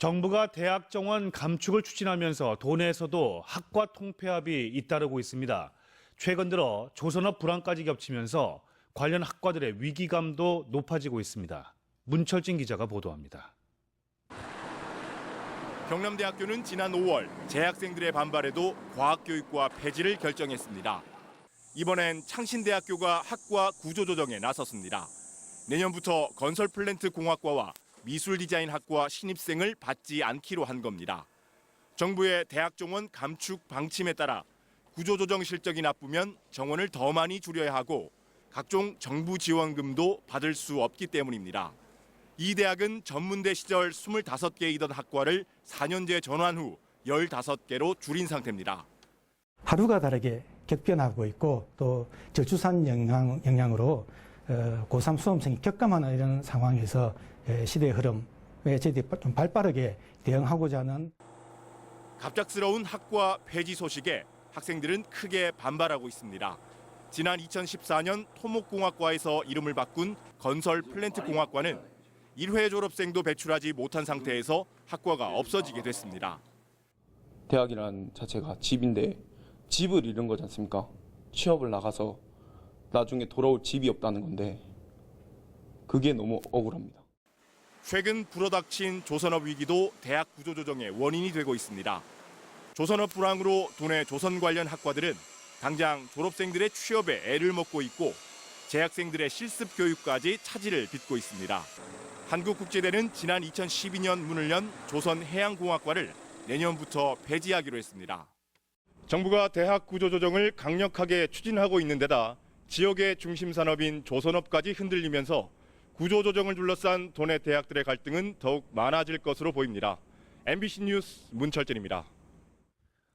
정부가 대학 정원 감축을 추진하면서 도내에서도 학과 통폐합이 잇따르고 있습니다. 최근 들어 조선업 불황까지 겹치면서 관련 학과들의 위기감도 높아지고 있습니다. 문철진 기자가 보도합니다. 경남대학교는 지난 5월 재학생들의 반발에도 과학교육과 폐지를 결정했습니다. 이번엔 창신대학교가 학과 구조조정에 나섰습니다. 내년부터 건설 플랜트 공학과와 미술 디자인 학과 신입생을 받지 않기로 한 겁니다. 정부의 대학 정원 감축 방침에 따라 구조조정 실적이 나쁘면 정원을 더 많이 줄여야 하고 각종 정부 지원금도 받을 수 없기 때문입니다. 이 대학은 전문대 시절 25개이던 학과를 4년제 전환 후 15개로 줄인 상태입니다. 하루가 다르게 격변하고 있고 또 저출산 영향, 영향으로 어, 고3 수험생이 격감하는 이런 상황에서 에, 시대의 흐름에 저희들이 좀 발빠르게 대응하고자 하는 갑작스러운 학과 폐지 소식에 학생들은 크게 반발하고 있습니다. 지난 2014년 토목공학과에서 이름을 바꾼 건설 플랜트 공학과는 1회 졸업생도 배출하지 못한 상태에서 학과가 없어지게 됐습니다. 대학이란 자체가 집인데 집을 잃은 거지 않습니까? 취업을 나가서 나중에 돌아올 집이 없다는 건데 그게 너무 억울합니다. 최근 불어닥친 조선업 위기도 대학 구조조정의 원인이 되고 있습니다. 조선업 불황으로 도내 조선 관련 학과들은 당장 졸업생들의 취업에 애를 먹고 있고 재학생들의 실습 교육까지 차질을 빚고 있습니다. 한국국제대는 지난 2012년 문을 연 조선해양공학과를 내년부터 폐지하기로 했습니다. 정부가 대학 구조조정을 강력하게 추진하고 있는 데다 지역의 중심 산업인 조선업까지 흔들리면서 구조조정을 둘러싼 도내 대학들의 갈등은 더욱 많아질 것으로 보입니다. MBC 뉴스 문철진입니다.